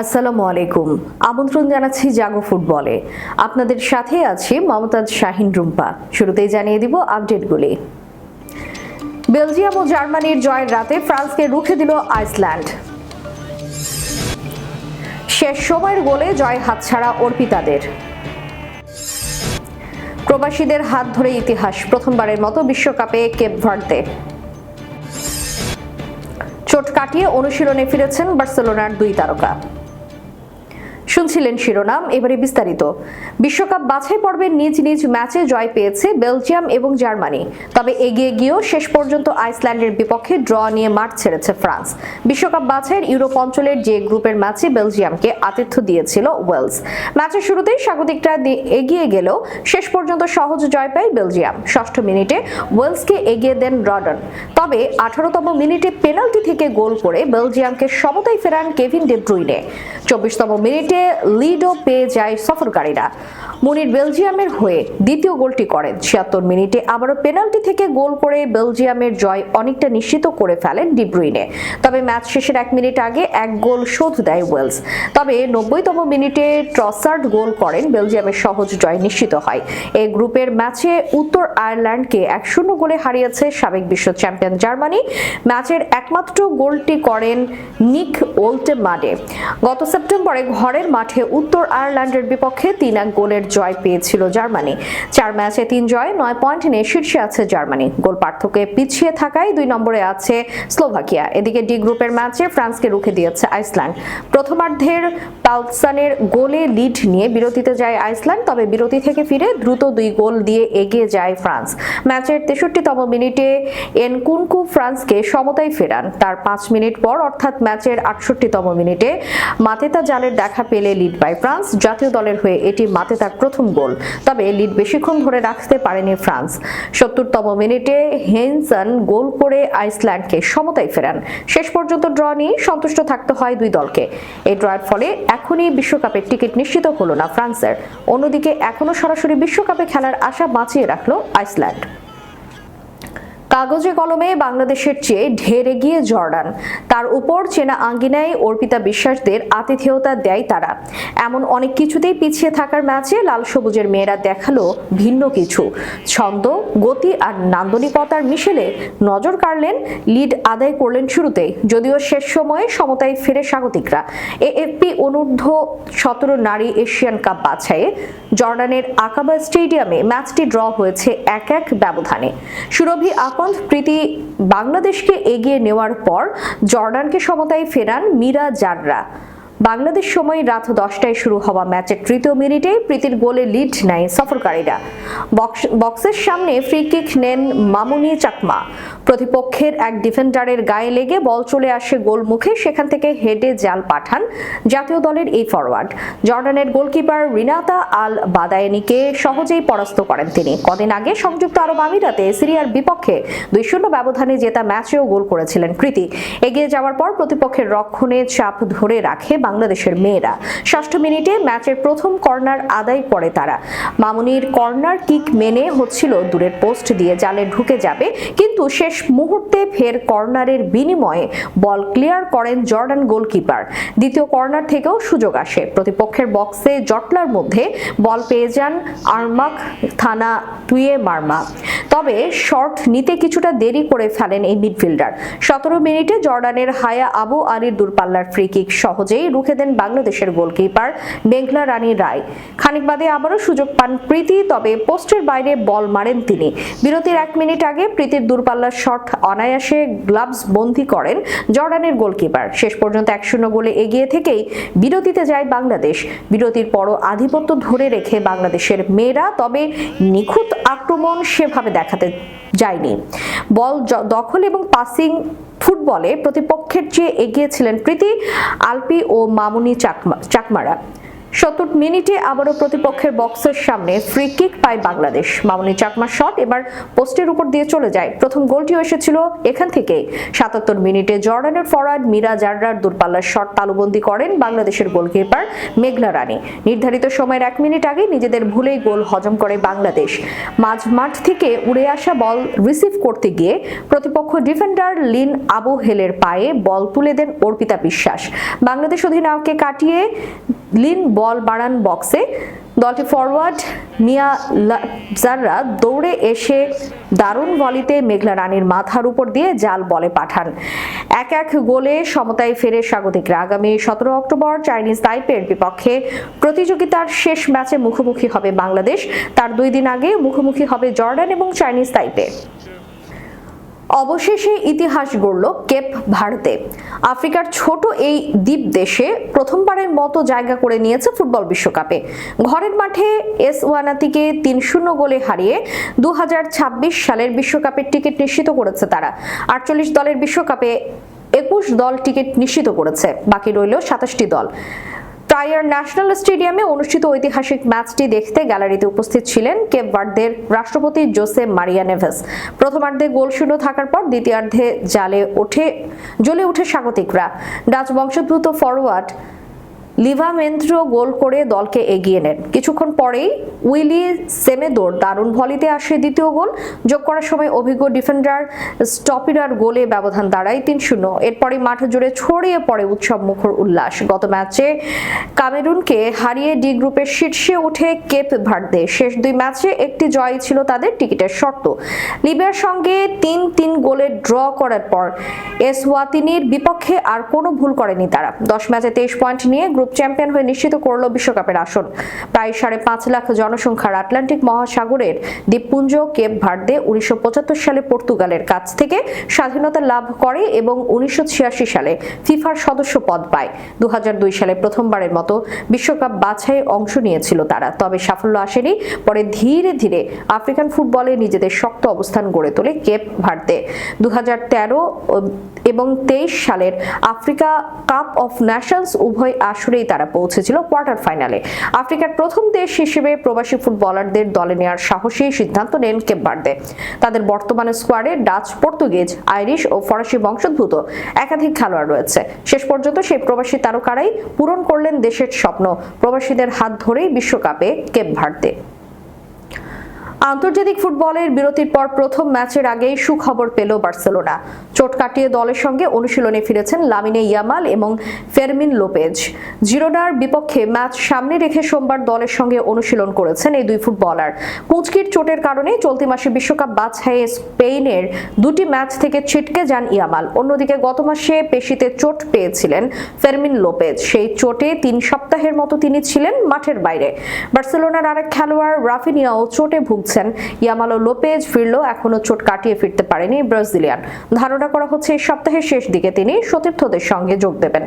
আসসালামু আলাইকুম। আমন্ত্রণ জানাচ্ছি জাগো ফুটবলে। আপনাদের সাথে আছি মমতাজ শাহিন রুম্পা। শুরুতেই জানিয়ে দিব আপডেটগুলি। বেলজিয়াম ও জার্মানির জয়ের রাতে ফ্রান্সকে রুখে দিল আইসল্যান্ড। শেষ সময়ের গোলে জয় হাতছাড়া অর্পিতাদের। প্রবাসীদের হাত ধরে ইতিহাস প্রথমবারের মতো বিশ্বকাপে কেপ ভার্দে। চোট কাটিয়ে অনুশীলনে ফিরেছেন বার্সেলোনার দুই তারকা। শুনছিলেন শিরোনাম, এবারে বিস্তারিত। বিশ্বকাপ বাছাই পর্বে নিজ নিজ ম্যাচে জয় পেয়েছে বেলজিয়াম এবং জার্মানি। তবে এগিয়ে গিয়েও শেষ পর্যন্ত আইসল্যান্ডের বিপক্ষে ড্র নিয়ে মাঠ ছেড়েছে ফ্রান্স। বিশ্বকাপ বাছাইয়ের ইউরোপ অঞ্চলের যে গ্রুপের ম্যাচে বেলজিয়ামকে আতিথ্য দিয়েছিল ওয়েলস। ম্যাচের শুরুতেই স্বাগতিকরা এগিয়ে গেলেও শেষ পর্যন্ত সহজ জয় পায় বেলজিয়াম। ষষ্ঠ মিনিটে ওয়েলসকে এগিয়ে দেন রডন। তবে আঠারোতম মিনিটে পেনাল্টি থেকে গোল করে বেলজিয়ামকে সমতায় ফেরান কেভিন ডে ব্রুইনে চব্বিশতম মিনিটে লিডও পেয়ে যায় সফরকারীরা। মুনির বেলজিয়ামের হয়ে দ্বিতীয় গোলটি করেন। ছিয়াত্তর মিনিটে আবারও পেনাল্টি থেকে গোল করে বেলজিয়ামের জয় অনেকটা নিশ্চিত করে ফেলেন ডিব্রুইনে তবে ম্যাচ শেষের এক মিনিট আগে এক গোল শোধ দেয় ওয়েলস। তবে নব্বইতম মিনিটে ট্রসার্ড গোল করেন। বেলজিয়ামের সহজ জয় নিশ্চিত হয়। এই গ্রুপের ম্যাচে উত্তর আয়ারল্যান্ডকে এক শূন্য গোলে হারিয়েছে সাবেক বিশ্ব চ্যাম্পিয়ন জার্মানি। ম্যাচের একমাত্র গোলটি করেন নিক ওল্টে মাডে গত সেপ্টেম্বরে ঘরের মাঠে উত্তর আয়ারল্যান্ডের বিপক্ষে তিন এক গোলের জয় পেয়েছিল জার্মানি। চার ম্যাচে তিন জয়, নয় পয়েন্ট নিয়ে শীর্ষে আছে জার্মানি। গোল পার্থক্যে পিছিয়ে থাকায় দুই নম্বরে আছে স্লোভাকিয়া। এদিকে ডি গ্রুপের ম্যাচে ফ্রান্সকে রুখে দিয়েছে আইসল্যান্ড। প্রথমার্ধের পালসানের গোলে লিড নিয়ে বিরতিতে যায় আইসল্যান্ড, তবে বিরতি থেকে ফিরে দ্রুত দুই গোল দিয়ে এগিয়ে যায় ফ্রান্স। ম্যাচের তেষট্টিতম মিনিটে এনকুনকু ফ্রান্সকে সমতায় ফেরান। তার পাঁচ মিনিট পর, অর্থাৎ ম্যাচের আটষট্টিতম মিনিটে মাতেতা জালের দেখা পেলে লিড পায় ফ্রান্স। জাতীয় দলের হয়ে এটি মাতেতার প্রথম গোল। তবে লিড বেশিক্ষণ ধরে রাখতে পারেনি ফ্রান্স। সত্তরতম মিনিটে হেনসন গোল করে আইসল্যান্ডকে সমতায় ফেরান। শেষ পর্যন্ত ড্র নিয়ে সন্তুষ্ট থাকতে হয় দুই দলকে। এই ড্রয়ের ফলে এখনই বিশ্বকাপের টিকিট নিশ্চিত হলো না ফ্রান্সের। অন্যদিকে এখনও সরাসরি বিশ্বকাপে খেলার আশা বাঁচিয়ে রাখল আইসল্যান্ড। কাগজে কলমে বাংলাদেশের চেয়ে ঢের এগিয়ে জর্ডান। তার উপর চেনা আঙ্গিনায় অর্পিতা বিশ্বাসদের আতিথেয়তা দেয় তারা। এমন অনেক কিছুতেই পিছিয়ে থাকার ম্যাচে লাল সবুজের মেয়েরা দেখাল ভিন্ন কিছু। ছন্দ, গতি আর নান্দনিকতার মিশেলে নজর কাড়লেন, লিড আদায় করলেন শুরুতেই যদিও শেষ সময়ে সমতায় ফিরে স্বাগতিকরা। এএফপি অনূর্ধ্ব সতেরো নারী এশিয়ান কাপ বাছাইয়ে জর্ডানের আকাবা স্টেডিয়ামে ম্যাচটি ড্র হয়েছে এক এক ব্যবধানে। সুরভি আকন্দ প্রীতি বাংলাদেশকে এগিয়ে নেওয়ার পর জর্ডানকে সমতায় ফেরান মীরা জাররা। বাংলাদেশ সময় রাত দশটায় শুরু হওয়া ম্যাচের তৃতীয় মিনিটে প্রীতির গোলে লিড নেয় সফরকারীরা। বক্স- বক্সের সামনে ফ্রি কিক নেন মামুনি চাকমা। প্রতিপক্ষের এক ডিফেন্ডারের গায়ে লেগে বল চলে আসে গোলমুখে, সেখান থেকে হেডে জাল পাঠান জাতীয় দলের এই ফরওয়ার্ড জর্ডানের গোলকিপার রিনাতা আল বাদায়নিকে সহজেই পরাস্ত করেন তিনি। কদিন আগে সংযুক্ত আরব আমিরাতে সিরিয়ার বিপক্ষে দুই শূন্য ব্যবধানে জেতা ম্যাচেও গোল করেছিলেন প্রীতি। এগিয়ে যাওয়ার পর প্রতিপক্ষের রক্ষণে চাপ ধরে রাখে বাংলাদেশের মেয়েরা। ষষ্ঠ মিনিটে ম্যাচের প্রথম কর্নার আদায় করে তারা। মামুনির কর্নার কিক মেনে হচ্ছিল দূরের পোস্ট দিয়ে জালে ঢুকে যাবে, কিন্তু শেষ মুহূর্তে ফের কর্নারের বিনিময়ে বল ক্লিয়ার করেন জর্ডান গোলকিপার। দ্বিতীয় কর্নার থেকেও সুযোগ আসে। প্রতিপক্ষের বক্সে জটলার মধ্যে বল পেয়ে যান আরমাক থানা তুয়ে মার্মা। তবে শর্ট নিতে কিছুটা দেরি করে ফেলেন এই মিডফিল্ডার। সতেরো মিনিটে জর্ডানের হায়া আবু আলীর দূরপাল্লার ফ্রি কিক সহজেই রুখে দেন বাংলাদেশের গোলকিপার মেঘলা রানী রায়। খানিক বাদে আবারও সুযোগ পান প্রীতি, তবে পোস্টের বাইরে বল মারেন তিনি। বিরতির এক মিনিট আগে প্রীতির দূরপাল্লার শট অনায়াসে গ্লাভস বন্দি করেন জর্ডানের গোলকিপার। শেষ পর্যন্ত এক শূন্য গোলে এগিয়ে থেকেই বিরতিতে যায় বাংলাদেশ। বিরতির পরও আধিপত্য ধরে রেখে বাংলাদেশের মেয়েরা, তবে নিখুঁত আক্রমণ সেভাবে দেখাতে যায়নি। বল দখল এবং পাসিং ফুটবলে প্রতিপক্ষের চেয়ে এগিয়েছিলেন প্রীতি আলপি ও মামুনি চাকমা চাকমারা। সত্তর মিনিটে আবারও প্রতিপক্ষের বক্সের সামনে ফ্রি কিক পায় বাংলাদেশ। মামুনি চাকমা শট এবার পোস্টের উপর দিয়ে চলে যায়। প্রথম গোলটিও এসেছিল এখান থেকে সাতাত্তর মিনিটে জর্ডানের ফরওয়ার্ড মিরা জাররার দূরপাল্লার শট তালুবন্দি করেন বাংলাদেশের গোলকিপার মেঘলা রানী নির্ধারিত সময়ের এক মিনিট আগে নিজেদের ভুলেই গোল হজম করে বাংলাদেশ। মাঝ মাঠ থেকে উড়ে আসা বল রিসিভ করতে গিয়ে প্রতিপক্ষ ডিফেন্ডার লিন আবু হেলের পায়ে বল তুলে দেন অর্পিতা বিশ্বাস। বাংলাদেশ অধিনায়ককে কাটিয়ে লিন বল বাড়ান বক্সে। দলটি ফরওয়ার্ড মিয়া জাররা দৌড়ে এসে দারুণ ভলিতে মেঘলা রানীর মাথার উপর দিয়ে জাল বলে পাঠান। এক এক গোলে সমতায় ফেরে স্বাগতিকরা। আগামী সতেরো অক্টোবর চাইনিজ তাইপের বিপক্ষে প্রতিযোগিতার শেষ ম্যাচে মুখোমুখি হবে বাংলাদেশ। তার দুই দিন আগে মুখোমুখি হবে জর্ডান এবং চাইনিজ তাইপে অবশেষে ইতিহাস গড়ল কেপ ভারতে। আফ্রিকার ছোট এই দ্বীপ দেশে প্রথমবারের মতো জায়গা করে নিয়েছে ফুটবল বিশ্বকাপে। ঘরের মাঠে এস ওয়ানাতিকে তিন শূন্য গোলে হারিয়ে দু হাজার ছাব্বিশ সালের বিশ্বকাপের টিকিট নিশ্চিত করেছে তারা। আটচল্লিশ দলের বিশ্বকাপে একুশ দল টিকিট নিশ্চিত করেছে। বাকি রইল সাতাশটি দল। ট্রায়ার ন্যাশনাল স্টেডিয়ামে অনুষ্ঠিত ঐতিহাসিক ম্যাচটি দেখতে গ্যালারিতে উপস্থিত ছিলেন কেপ ভার্দের রাষ্ট্রপতি জোসে মারিয়া নেভেস। প্রথমার্ধে গোল শূন্য থাকার পর দ্বিতীয়ার্ধে জালে ওঠে জ্বলে ওঠে স্বাগতিকরা। ডাচ বংশোদ্ভূত ফরওয়ার্ড লিভামেন্দ্র গোল করে দলকে এগিয়ে নেন। কিছুক্ষণ পরেই উইলি সেমেদোর দারুণ ভলিতে আসে দ্বিতীয় গোল। যোগ করার সময় অভিজ্ঞ ডিফেন্ডার স্টপিরার গোলে ব্যবধান দাঁড়ায় তিন শূন্য। এরপরে মাঠ জুড়ে ছড়িয়ে পড়ে উৎসব মুখর উল্লাস। গত ম্যাচে কামেরুনকে হারিয়ে ডি গ্রুপের শীর্ষে উঠে কেপ ভার্দে। শেষ দুই ম্যাচে একটি জয় ছিল তাদের টিকিটের শর্ত। লিবিয়ার সঙ্গে তিন তিন গোলে ড্র করার পর এসওয়াতিনির বিপক্ষে আর কোনো ভুল করেনি তারা। দশ ম্যাচে তেইশ পয়েন্ট নিয়ে গ্রুপ চ্যাম্পিয়ন হয়ে নিশ্চিত করল বিশ্বকাপের আসন। প্রায় সাড়ে পাঁচ লাখ জনসংখ্যার আটলান্টিক মহাসাগরের দ্বীপপুঞ্জ, কেপ ভার্দে উনিশশো পঁচাত্তর সালে পর্তুগালের কাছ থেকে স্বাধীনতা লাভ করে এবং উনিশশো ছিয়াশি সালে ফিফার সদস্য পদ পায়। দু হাজার দুই সালে প্রথমবারের মতো বিশ্বকাপ বাছাইয়ে অংশ নিয়েছিল তারা। তবে সাফল্য আসেনি। পরে ধীরে ধীরে আফ্রিকান ফুটবলে নিজেদের শক্ত অবস্থান গড়ে তোলে কেপ ভার্দে। দু এবং তেইশ সালের আফ্রিকা কাপ অফ ন্যাশনস উভয় আসরেই তারা পৌঁছেছিল কোয়ার্টার ফাইনালে। আফ্রিকার প্রথম দেশ হিসেবে প্রবাসী ফুটবলারদের দলে নেওয়ার সাহসী সিদ্ধান্ত নেন কেপভার্দে তাদের বর্তমানে স্কোয়াডে ডাচ, পর্তুগিজ, আইরিশ ও ফরাসি বংশোদ্ভূত একাধিক খেলোয়াড় রয়েছে। শেষ পর্যন্ত সেই প্রবাসী তারকারাই পূরণ করলেন দেশের স্বপ্ন। প্রবাসীদের হাত ধরেই বিশ্বকাপে কেপ ভার্দে আন্তর্জাতিক ফুটবলের বিরতির পর প্রথম ম্যাচের আগেই সুখবর পেল বার্সেলোনা। চোট কাটিয়ে দলের সঙ্গে অনুশীলনে ফিরেছেন লামিনে ইয়ামাল এবং ফেরমিন লোপেজ। জিরোনার বিপক্ষে ম্যাচ সামনে রেখে সোমবার দলের সঙ্গে অনুশীলন করেছেন এই দুই ফুটবলার। কুচকির চোটের কারণে চলতি মাসে বিশ্বকাপ বাছাইয়ে স্পেনের দুটি ম্যাচ থেকে ছিটকে যান ইয়ামাল। অন্যদিকে গত মাসে পেশিতে চোট পেয়েছিলেন ফেরমিন লোপেজ। সেই চোটে তিন সপ্তাহের মতো তিনি ছিলেন মাঠের বাইরে। বার্সেলোনার আরেক খেলোয়াড় রাফিনিয়াও চোটে ভুগছেন ইয়ামালো লোপেজ ফিরলো এখনও চোট কাটিয়ে ফিরতে পারেনি ব্রাজিলিয়ান। ধারণা করা হচ্ছে এই সপ্তাহের শেষ দিকে তিনি সতীর্থদের সঙ্গে যোগ দেবেন।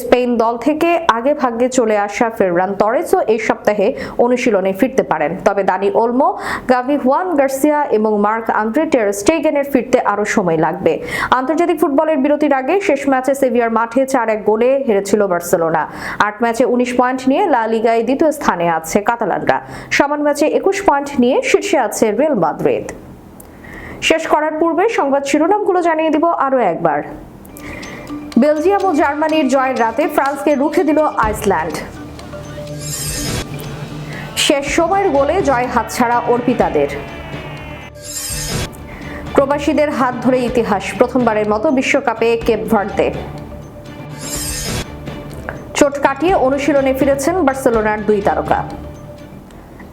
স্পেন দল থেকে আগে ভাগ্যে চলে আসা ফেররান তরেসও এই সপ্তাহে অনুশীলনে ফিরতে পারেন। তবে Dani Olmo, Gavi Juan Garcia এবং মার্ক আন্দ্রে টের স্টেগেনের ফিরতে আরও সময় লাগবে। আন্তর্জাতিক ফুটবলের বিরতির আগে শেষ ম্যাচে সেভিয়ার মাঠে চার এক গোলে হেরেছিল বার্সেলোনা। আট ম্যাচে উনিশ পয়েন্ট নিয়ে লা লিগায় দ্বিতীয় স্থানে আছে কাতালানরা। সমান ম্যাচে একুশ পয়েন্ট নিয়ে শীর্ষে আছে রিয়াল মাদ্রিদ শেষ করার পূর্বে সংবাদ শিরোনামগুলো জানিয়ে দিব আরও একবার। বেলজিয়াম ও জার্মানির জয়ের রাতে ফ্রান্সকে রুখে দিল আইসল্যান্ড। শেষ সময়ের গোলে জয় হাতছাড়া অর্পিতাদের। প্রবাসীদের হাত ধরে ইতিহাস প্রথমবারের মতো বিশ্বকাপে কেপ ভার্দে। চোট কাটিয়ে অনুশীলনে ফিরেছেন বার্সেলোনার দুই তারকা।